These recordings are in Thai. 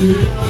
Yeah.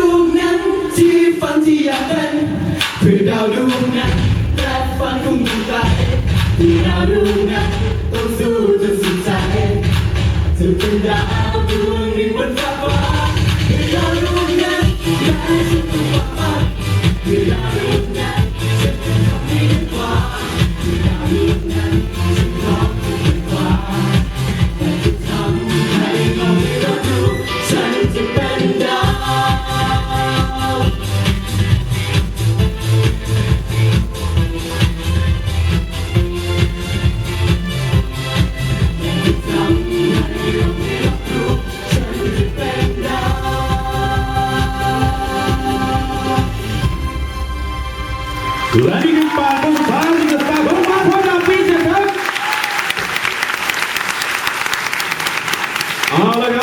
คือดาวดวงนั้นรับฟันคงทุ่งไปที่ดาวดวงนั้นต้องสู้จนสุดใจจะเป็นดาว Lagi patung paling tetap Mahfud Hafiz tetap. Alagam.